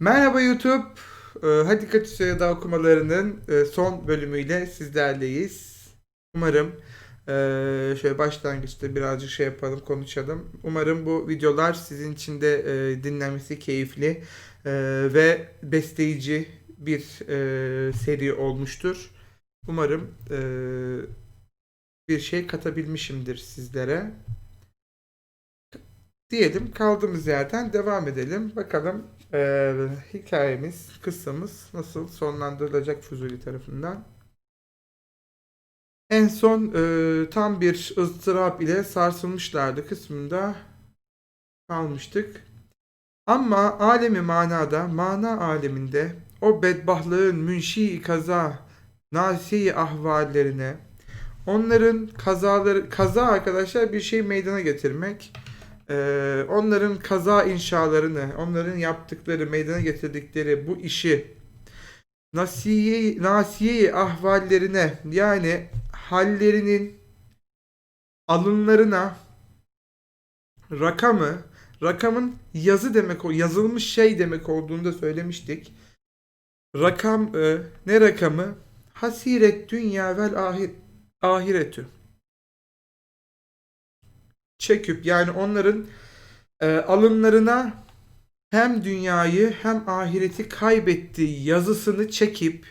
Merhaba YouTube. Ee, Hadi Sayıda okumalarının e, son bölümüyle sizlerleyiz. Umarım e, şöyle başlangıçta birazcık şey yapalım, konuşalım. Umarım bu videolar sizin için de e, dinlenmesi keyifli e, ve besleyici bir e, seri olmuştur. Umarım e, bir şey katabilmişimdir sizlere. Diyelim kaldığımız yerden devam edelim. Bakalım eee, hikayemiz, kıssamız nasıl sonlandırılacak Fuzuli tarafından. En son eee, tam bir ızdırap ile sarsılmışlardı kısmında kalmıştık. Ama alemi manada, mana aleminde o bedbahlığın münşi kaza, nasiye ahvallerine, onların kazaları, kaza arkadaşlar bir şey meydana getirmek. Ee, onların kaza inşalarını, onların yaptıkları, meydana getirdikleri bu işi nasiye, nasiye ahvallerine yani hallerinin alınlarına rakamı, rakamın yazı demek yazılmış şey demek olduğunu da söylemiştik. Rakam e, ne rakamı? Hasiret dünya vel ahir, ahiretü çekip yani onların e, alınlarına hem dünyayı hem ahireti kaybettiği yazısını çekip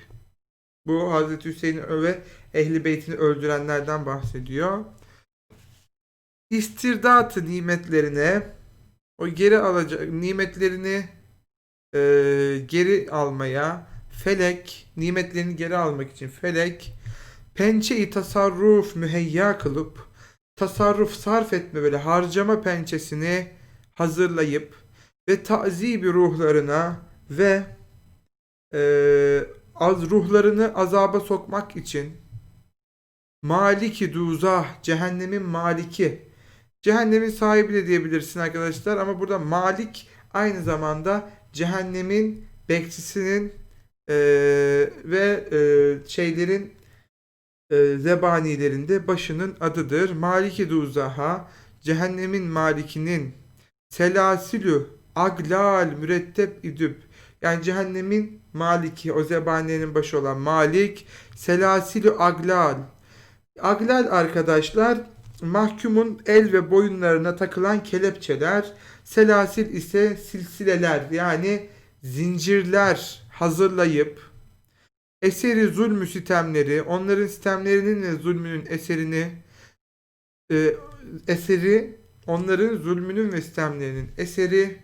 bu Hazreti Hüseyin'i ve Ehli Beyt'ini öldürenlerden bahsediyor. İstirdatı nimetlerine o geri alacak nimetlerini e, geri almaya felek nimetlerini geri almak için felek pençe-i tasarruf müheyya kılıp tasarruf sarf etme böyle harcama pençesini hazırlayıp ve tazibi ruhlarına ve e, az ruhlarını azaba sokmak için maliki duzah cehennemin maliki. Cehennemin sahibi de diyebilirsin arkadaşlar ama burada malik aynı zamanda cehennemin bekçisinin e, ve e, şeylerin e, zebanilerinde başının adıdır. Maliki duzaha, cehennemin malikinin selasilü aglal müretteb idüb. Yani cehennemin maliki, o zebanilerin başı olan malik, selasilü aglal. Aglal arkadaşlar, mahkumun el ve boyunlarına takılan kelepçeler, selasil ise silsileler yani zincirler hazırlayıp eseri zulmü sitemleri, onların sitemlerinin ve zulmünün eserini e, eseri, onların zulmünün ve sitemlerinin eseri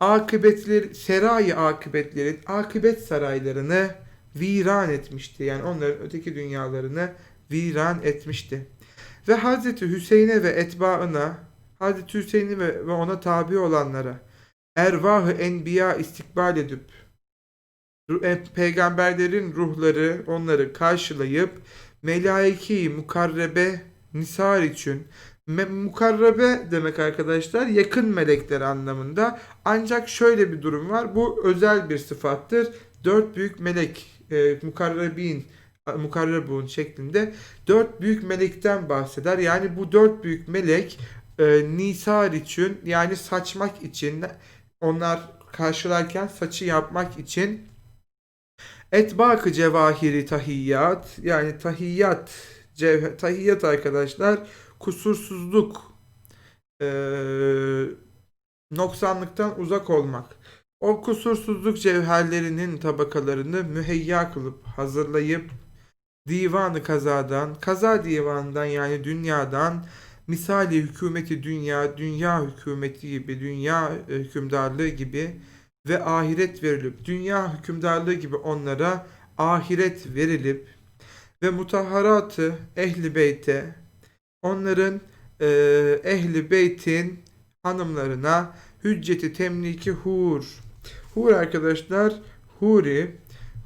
akıbetleri, serai akıbetlerin akıbet saraylarını viran etmişti. Yani onların öteki dünyalarını viran etmişti. Ve Hazreti Hüseyin'e ve etbaına, Hazreti Hüseyin'i ve, ona tabi olanlara ervahı enbiya istikbal edip peygamberlerin ruhları onları karşılayıp melaiki mukarrebe nisar için Me- mukarrebe demek arkadaşlar yakın melekler anlamında. Ancak şöyle bir durum var. Bu özel bir sıfattır. Dört büyük melek e, mukarrebin mukarrebun şeklinde dört büyük melekten bahseder. Yani bu dört büyük melek e, nisar için yani saçmak için onlar karşılarken saçı yapmak için Etbakı cevahiri tahiyyat yani tahiyyat cevher, tahiyyat arkadaşlar kusursuzluk ee, noksanlıktan uzak olmak. O kusursuzluk cevherlerinin tabakalarını müheyya kılıp hazırlayıp divanı kazadan, kaza divanından yani dünyadan misali hükümeti dünya, dünya hükümeti gibi, dünya hükümdarlığı gibi ve ahiret verilip dünya hükümdarlığı gibi onlara ahiret verilip ve mutahharatı ehli beyte onların e, ehli beytin hanımlarına hücceti temliki hur. Hur arkadaşlar huri.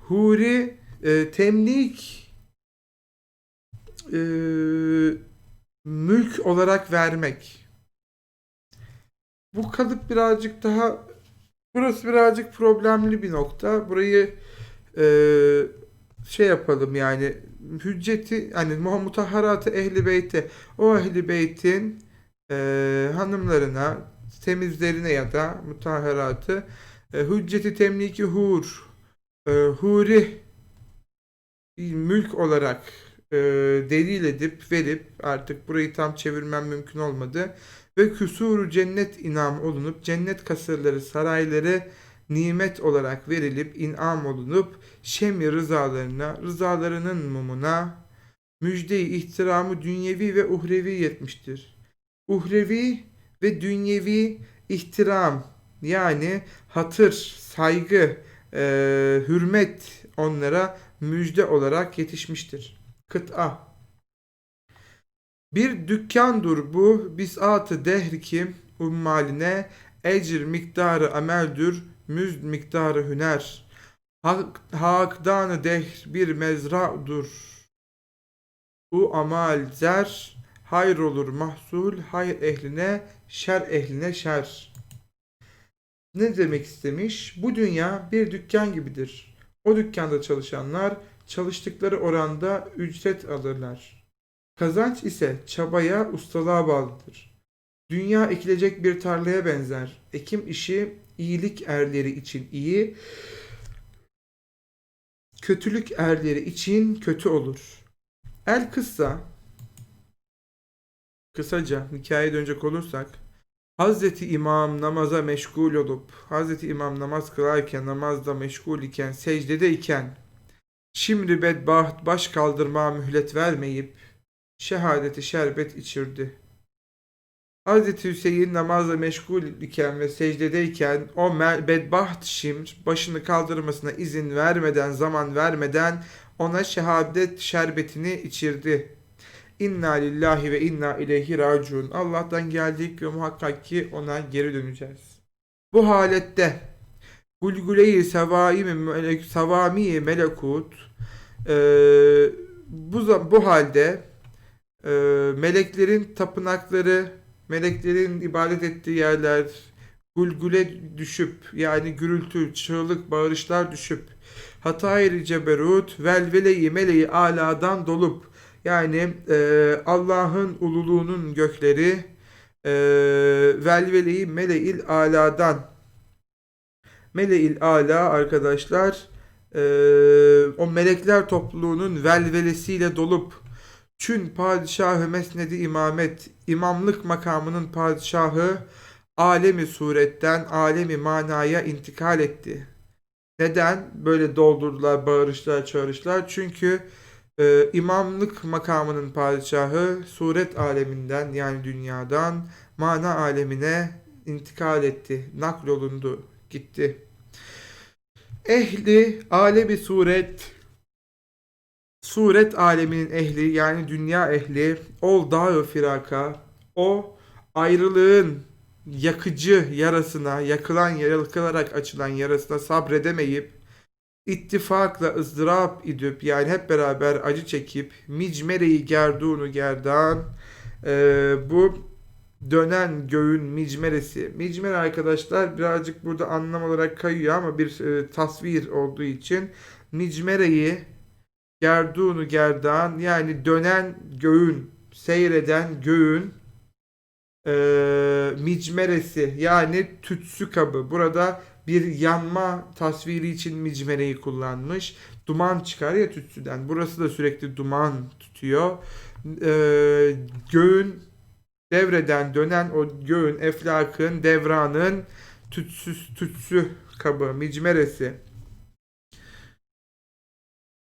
Huri e, temlik e, mülk olarak vermek. Bu kalıp birazcık daha Burası birazcık problemli bir nokta. Burayı e, şey yapalım yani hücceti hani mutahharatı ehli beyte o ehli beytin e, hanımlarına temizlerine ya da mutahharatı e, hücceti temliki hur, e, huri mülk olarak e, delil edip verip artık burayı tam çevirmem mümkün olmadı ve küsuru cennet inam olunup cennet kasırları sarayları nimet olarak verilip inam olunup şemi rızalarına rızalarının mumuna müjde-i ihtiramı dünyevi ve uhrevi yetmiştir. Uhrevi ve dünyevi ihtiram yani hatır, saygı, e, hürmet onlara müjde olarak yetişmiştir. Kıta Bir dükkandur bu bisatı dehri kim ummaline ecr miktarı ameldür müzd miktarı hüner. Hak, hakdanı dehr bir mezradur. Bu amal zer hayır olur mahsul hayır ehline şer ehline şer. Ne demek istemiş? Bu dünya bir dükkan gibidir. O dükkanda çalışanlar çalıştıkları oranda ücret alırlar. Kazanç ise çabaya, ustalığa bağlıdır. Dünya ekilecek bir tarlaya benzer. Ekim işi iyilik erleri için iyi, kötülük erleri için kötü olur. El kıssa, kısaca hikayeye dönecek olursak, Hazreti İmam namaza meşgul olup, Hazreti İmam namaz kılarken, namazda meşgul iken, secdede iken, şimdi bedbaht baş kaldırma mühlet vermeyip, şehadeti şerbet içirdi. Hazreti Hüseyin namazla meşgul iken ve secdedeyken o bedbaht şimr başını kaldırmasına izin vermeden, zaman vermeden ona şehadet şerbetini içirdi. İnna lillahi ve inna ileyhi raciun. Allah'tan geldik ve muhakkak ki ona geri döneceğiz. Bu halette Gulgule-i Savami Melekut eee, bu, bu halde eee, meleklerin tapınakları, meleklerin ibadet ettiği yerler gulgule düşüp yani gürültü, çığlık, bağırışlar düşüp hatayri ceberut velvele-i meleği aladan dolup yani e, Allah'ın ululuğunun gökleri e, velvele-i mele'il aladan. Mele'il ala arkadaşlar e, o melekler topluluğunun velvelesiyle dolup çün padişahı mesnedi imamet imamlık makamının padişahı alemi suretten alemi manaya intikal etti. Neden böyle doldurdular bağırışlar çağrışlar? Çünkü e, imamlık makamının padişahı suret aleminden yani dünyadan mana alemine intikal etti. Naklolundu, gitti. Ehli alemi suret suret aleminin ehli yani dünya ehli ol dağı firaka o ayrılığın yakıcı yarasına yakılan yakılarak açılan yarasına sabredemeyip ittifakla ızdırap idüp yani hep beraber acı çekip micmereyi gerdunu gerdan e, bu dönen göğün micmeresi. Micmere arkadaşlar birazcık burada anlam olarak kayıyor ama bir e, tasvir olduğu için micmereyi gerdunu gerdan yani dönen göğün seyreden göğün e, micmeresi yani tütsü kabı. Burada bir yanma tasviri için micmereyi kullanmış. Duman çıkar ya tütsüden. Burası da sürekli duman tutuyor. E, göğün devreden dönen o göğün, eflakın, devranın tütsüs, tütsü kabı, micmeresi.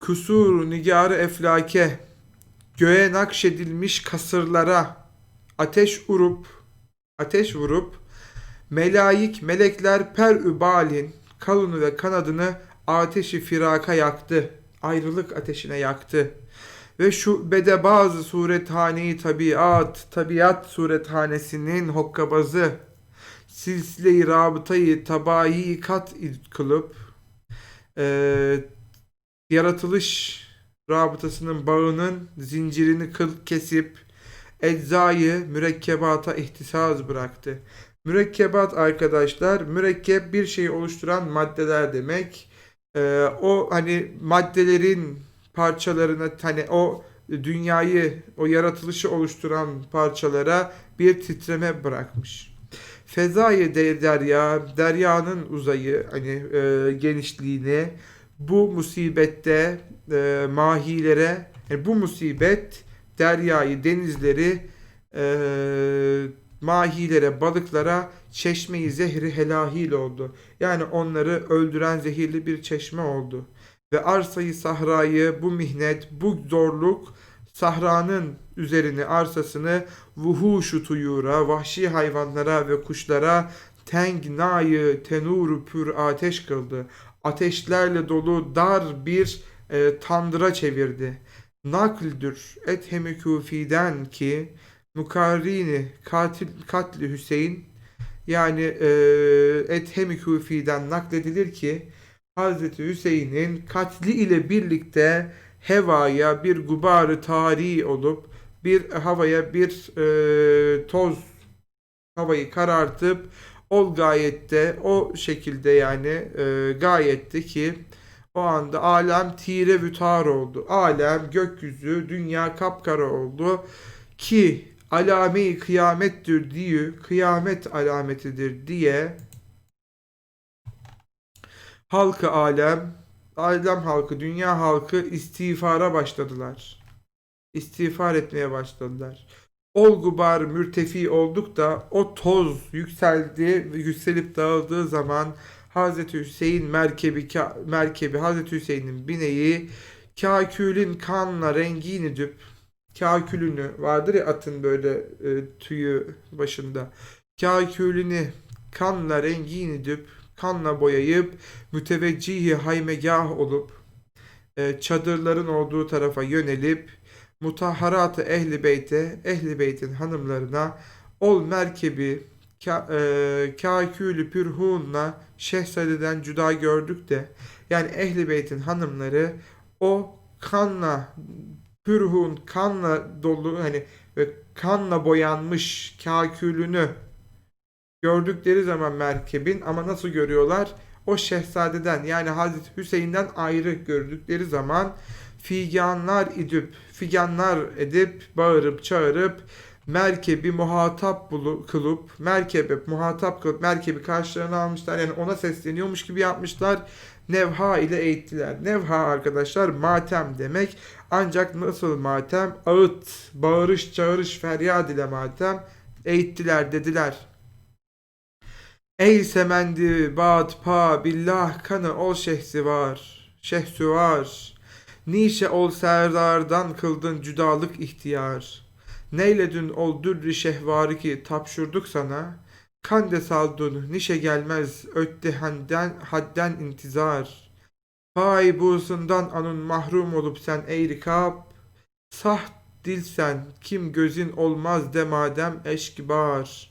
Kusur nigarı eflake, göğe nakşedilmiş kasırlara, ateş vurup, ateş vurup, melaik, melekler per übalin, kalını ve kanadını ateşi firaka yaktı, ayrılık ateşine yaktı. Ve şu bede bazı surethaneyi tabiat, tabiat surethanesinin hokkabazı, silsile-i rabıtayı tabayi kat kılıp, e, yaratılış rabıtasının bağının zincirini kıl kesip, eczayı mürekkebata ihtisaz bıraktı. Mürekkebat arkadaşlar, mürekkep bir şeyi oluşturan maddeler demek. E, o hani maddelerin parçalarına hani o dünyayı, o yaratılışı oluşturan parçalara bir titreme bırakmış. Fezayı de derya, deryanın uzayı, hani e, genişliğini bu musibette e, mahilere, yani bu musibet deryayı, denizleri e, mahilere, balıklara çeşmeyi zehri helahil oldu. Yani onları öldüren zehirli bir çeşme oldu. Ve arsayı sahrayı, bu mihnet, bu zorluk sahranın üzerini, arsasını vuhuşu tuyura, vahşi hayvanlara ve kuşlara tengnayı tenuru pür ateş kıldı. Ateşlerle dolu dar bir e, tandıra çevirdi. Nakldür ethemi küfiden ki mukarrini katil katli Hüseyin yani e, ethemi küfiden nakledilir ki Hazreti Hüseyin'in katli ile birlikte hevaya bir gubarı tari olup bir havaya bir e, toz havayı karartıp o gayette o şekilde yani e, gayetti ki o anda alem tire vütar oldu. Alem, gökyüzü, dünya kapkara oldu ki alame-i kıyamettir diye, kıyamet alametidir diye halkı alem, alem halkı, dünya halkı istiğfara başladılar. İstiğfar etmeye başladılar. Ol gubar mürtefi olduk da o toz yükseldi ve yükselip dağıldığı zaman Hazreti Hüseyin merkebi merkebi Hazreti Hüseyin'in bineği kakülün kanla rengini düp kakülünü vardır ya atın böyle e, tüyü başında kakülünü kanla rengini düp kanla boyayıp müteveccihi haymegah olup e, çadırların olduğu tarafa yönelip mutahharatı ehli beyte ehli beytin hanımlarına ol merkebi ka, e, kakülü pürhunla şehzadeden cüda gördük de yani ehli beytin hanımları o kanla pürhun kanla dolu hani kanla boyanmış kakülünü gördükleri zaman merkebin ama nasıl görüyorlar? O şehzadeden yani Hazreti Hüseyin'den ayrı gördükleri zaman figanlar idip, figanlar edip, bağırıp, çağırıp, merkebi muhatap bulu, kılıp, merkebe muhatap kılıp, merkebi karşılarına almışlar. Yani ona sesleniyormuş gibi yapmışlar. Nevha ile eğittiler. Nevha arkadaşlar matem demek. Ancak nasıl matem? Ağıt, bağırış, çağırış, feryat ile matem. Eğittiler dediler. Ey semendi bat pa billah kanı ol şehsi var. Şehsü var. Nişe ol serdardan kıldın cüdalık ihtiyar. Neyledün ol dürri şehvarı ki tapşurduk sana. Kande saldun nişe gelmez ötte hadden, hadden intizar. Pay buğusundan anın mahrum olup sen ey rikab. Sah dilsen kim gözün olmaz de madem eşkibar.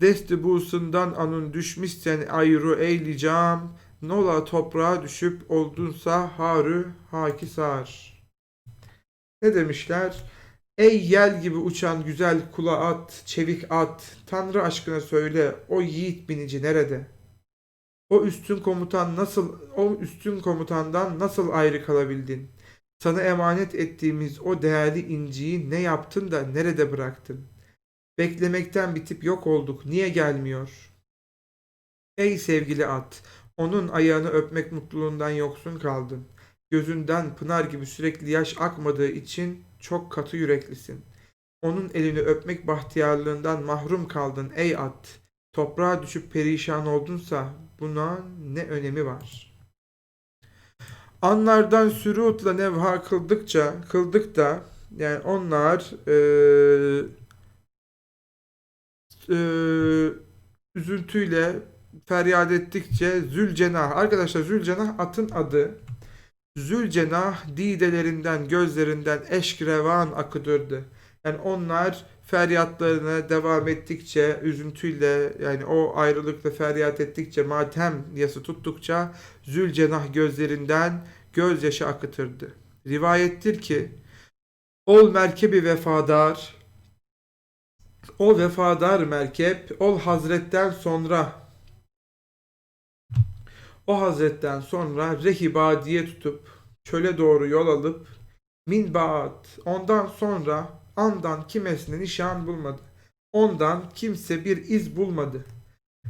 Desti buğusundan anın düşmişsen ayrı eyleyeceğim. Nola toprağa düşüp oldunsa harü hakisar. Ne demişler? Ey yel gibi uçan güzel kula at, çevik at, Tanrı aşkına söyle, o yiğit binici nerede? O üstün komutan nasıl, o üstün komutandan nasıl ayrı kalabildin? Sana emanet ettiğimiz o değerli inciyi ne yaptın da nerede bıraktın? Beklemekten bitip yok olduk, niye gelmiyor? Ey sevgili at, onun ayağını öpmek mutluluğundan yoksun kaldın. Gözünden pınar gibi sürekli yaş akmadığı için çok katı yüreklisin. Onun elini öpmek bahtiyarlığından mahrum kaldın ey at. Toprağa düşüp perişan oldunsa buna ne önemi var? Anlardan sürutla nevha kıldıkça, kıldık da yani onlar eee eee üzüntüyle feryat ettikçe Zülcenah. Arkadaşlar Zülcenah atın adı. Zülcenah didelerinden, gözlerinden eşk revan akıdırdı. Yani onlar feryatlarına devam ettikçe, üzüntüyle yani o ayrılıkla feryat ettikçe, matem yası tuttukça Zülcenah gözlerinden gözyaşı akıtırdı. Rivayettir ki ol merkebi vefadar, o vefadar merkep, ol hazretten sonra o hazretten sonra rehibadiye tutup çöle doğru yol alıp min baat ondan sonra andan kimesine nişan bulmadı. Ondan kimse bir iz bulmadı.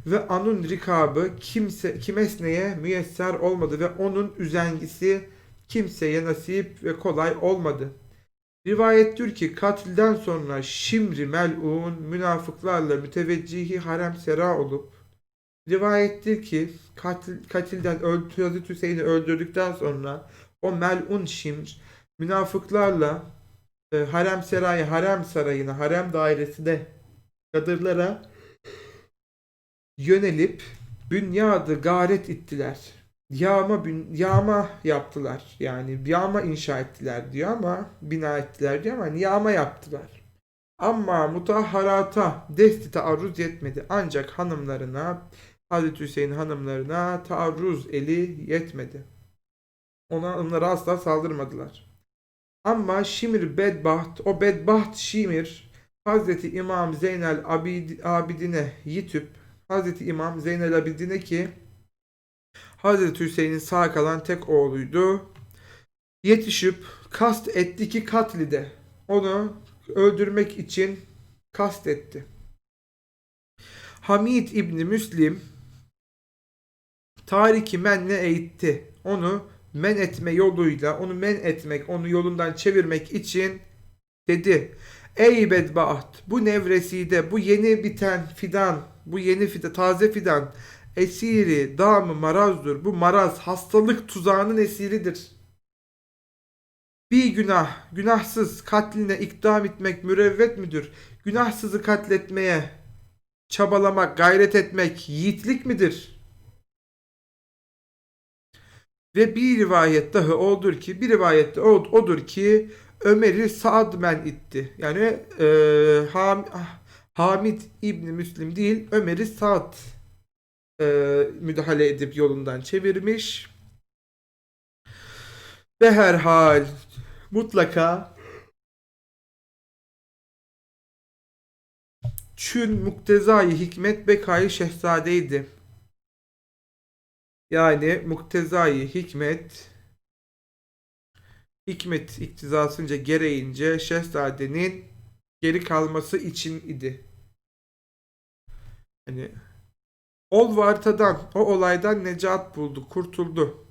ve anun rikabı kimse kimesneye müyesser olmadı ve onun üzengisi kimseye nasip ve kolay olmadı. Rivayettir ki katilden sonra Şimri mel'un münafıklarla müteveccihi harem sera olup rivayettir ki katil, katilden öldü, Hazreti Hüseyin'i öldürdükten sonra o mel'un Şimr münafıklarla e, harem serayı, harem sarayına, harem dairesine kadırlara yönelip bünyadı garet ittiler. Yağma bün, yağma yaptılar. Yani yağma inşa ettiler diyor ama bina ettiler diyor ama yağma yaptılar. Ama mutahharata desti taarruz yetmedi. Ancak hanımlarına Hazreti Hüseyin hanımlarına taarruz eli yetmedi. Ona onlara asla saldırmadılar. Ama Şimir bedbaht, o bedbaht Şimir Hazreti İmam Zeynel Abid, Abidine yitüp Hazreti İmam Zeynel Abidine ki Hazreti Hüseyin'in sağ kalan tek oğluydu. Yetişip kast etti ki katlide. Onu öldürmek için kast etti. Hamid İbni Müslim tariki menle eğitti. Onu men etme yoluyla, onu men etmek, onu yolundan çevirmek için dedi. Ey bedbaht, bu nevreside, bu yeni biten fidan, bu yeni fidan, taze fidan, esiri, damı marazdır. Bu maraz, hastalık tuzağının esiridir. Bir günah, günahsız katline ikdam etmek mürevvet müdür? Günahsızı katletmeye çabalamak, gayret etmek yiğitlik midir? Ve bir rivayet daha odur ki, bir rivayette o- odur ki Ömer'i Saad men itti. Yani e, Ham, Hamid İbni Müslim değil, Ömer'i Saad e, müdahale edip yolundan çevirmiş. Ve herhal mutlaka Çün muktezayı hikmet bekayı şehzadeydi. Yani muktezayı hikmet hikmet iktizasınca gereğince şehzadenin geri kalması için idi. Hani ol vartadan o olaydan necat buldu, kurtuldu.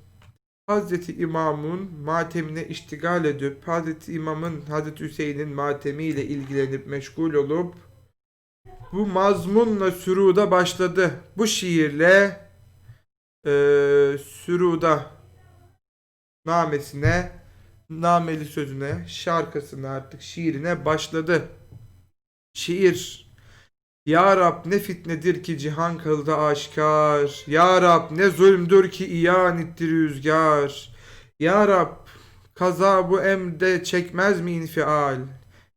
Hazreti İmam'ın matemine iştigal edip Hazreti İmam'ın Hazreti Hüseyin'in matemiyle ilgilenip meşgul olup bu mazmunla süruda başladı. Bu şiirle eee süruda namesine, nameli sözüne, şarkısına artık şiirine başladı. Şiir Ya Rab ne fitnedir ki cihan kıldı aşikar. Ya Rab ne zulümdür ki iyan etti rüzgar. Ya Rab kaza bu emde çekmez mi infial?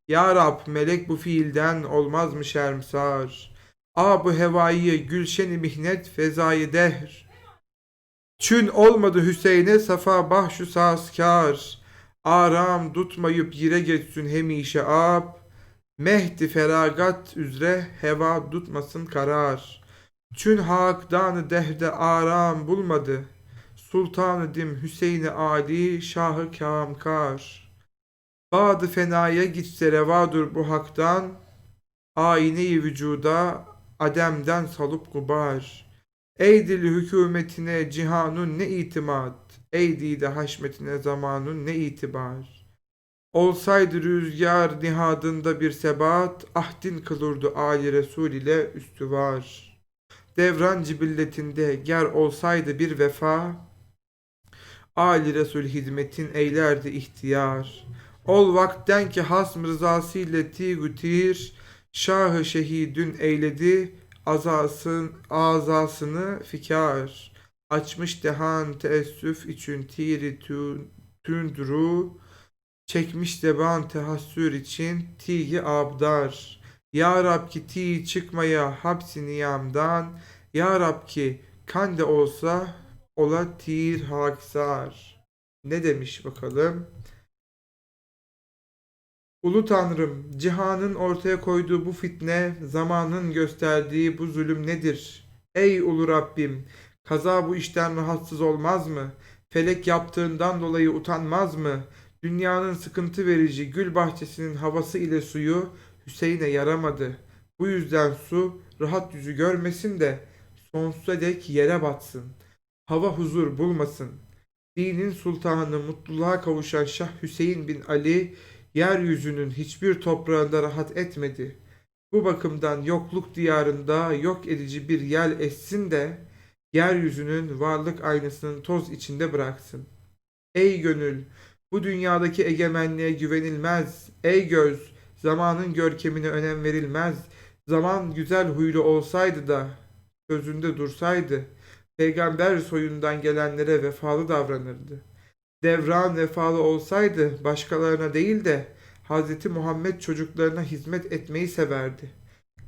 Ya Rab melek bu fiilden olmaz mı şermsar? A bu hevayı gülşeni mihnet fezayı dehr. Çün olmadı Hüseyin'e safa bahşu saskar. Aram tutmayıp yire geçsün hemişe ab. Mehdi feragat üzere heva tutmasın karar. Çün hakdanı dehde aram bulmadı. Sultanı dim Hüseyin-i Ali Şahı Kamkar. Badı fenaya gitse revadur bu haktan. Ayine-i vücuda ademden salıp gubar. Ey dili hükümetine cihanun ne itimat. Ey dide haşmetine zamanun ne itibar. Olsaydı rüzgar nihadında bir sebat, ahdin kılırdı Ali Resul ile üstüvar. Devran cibilletinde ger olsaydı bir vefa, Ali Resul hizmetin eylerdi ihtiyar. Ol vakten ki hasm rızası ile tigütir, şahı şehidün eyledi azasın, azasını fikar. Açmış dehan teessüf için tiri tün, tündru, çekmiş deban tehassür için tigi abdar. Ya Rab ki ti çıkmaya hapsi niyamdan, Ya Rab ki kan de olsa ola tir haksar. Ne demiş bakalım? Ulu Tanrım, cihanın ortaya koyduğu bu fitne, zamanın gösterdiği bu zulüm nedir? Ey ulu Rabbim, kaza bu işten rahatsız olmaz mı? Felek yaptığından dolayı utanmaz mı? Dünyanın sıkıntı verici gül bahçesinin havası ile suyu Hüseyin'e yaramadı. Bu yüzden su rahat yüzü görmesin de sonsuza dek yere batsın. Hava huzur bulmasın. Dinin sultanı mutluluğa kavuşan Şah Hüseyin bin Ali yeryüzünün hiçbir toprağında rahat etmedi. Bu bakımdan yokluk diyarında yok edici bir yel essin de yeryüzünün varlık aynasının toz içinde bıraksın. Ey gönül, bu dünyadaki egemenliğe güvenilmez. Ey göz, zamanın görkemine önem verilmez. Zaman güzel huylu olsaydı da sözünde dursaydı, peygamber soyundan gelenlere vefalı davranırdı. Devran vefalı olsaydı başkalarına değil de Hz. Muhammed çocuklarına hizmet etmeyi severdi.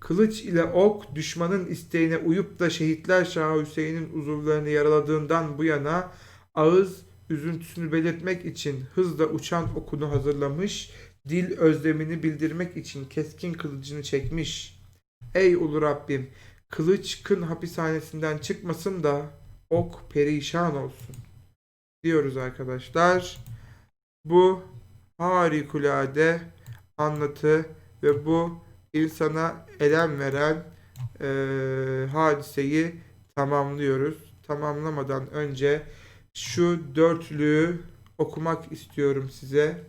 Kılıç ile ok düşmanın isteğine uyup da şehitler Şah Hüseyin'in uzuvlarını yaraladığından bu yana ağız üzüntüsünü belirtmek için hızla uçan okunu hazırlamış, dil özlemini bildirmek için keskin kılıcını çekmiş. Ey ulu Rabbim, kılıç kın hapishanesinden çıkmasın da ok perişan olsun. Diyoruz arkadaşlar. Bu harikulade anlatı ve bu insana elem veren eee, hadiseyi tamamlıyoruz. Tamamlamadan önce şu dörtlüğü okumak istiyorum size.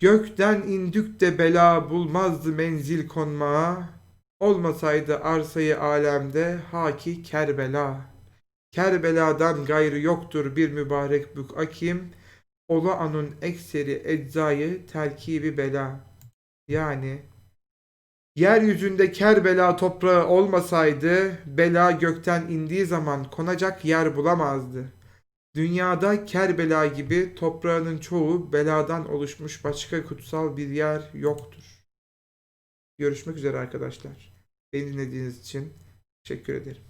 Gökten indük de bela bulmazdı menzil konmaya. Olmasaydı arsayı alemde haki Kerbela. Kerbela'dan gayrı yoktur bir mübarek bük akim. Ola anun ekseri eczayı terkibi bela. Yani yeryüzünde Kerbela toprağı olmasaydı bela gökten indiği zaman konacak yer bulamazdı. Dünyada Kerbela gibi toprağının çoğu beladan oluşmuş başka kutsal bir yer yoktur. Görüşmek üzere arkadaşlar. Beni dinlediğiniz için teşekkür ederim.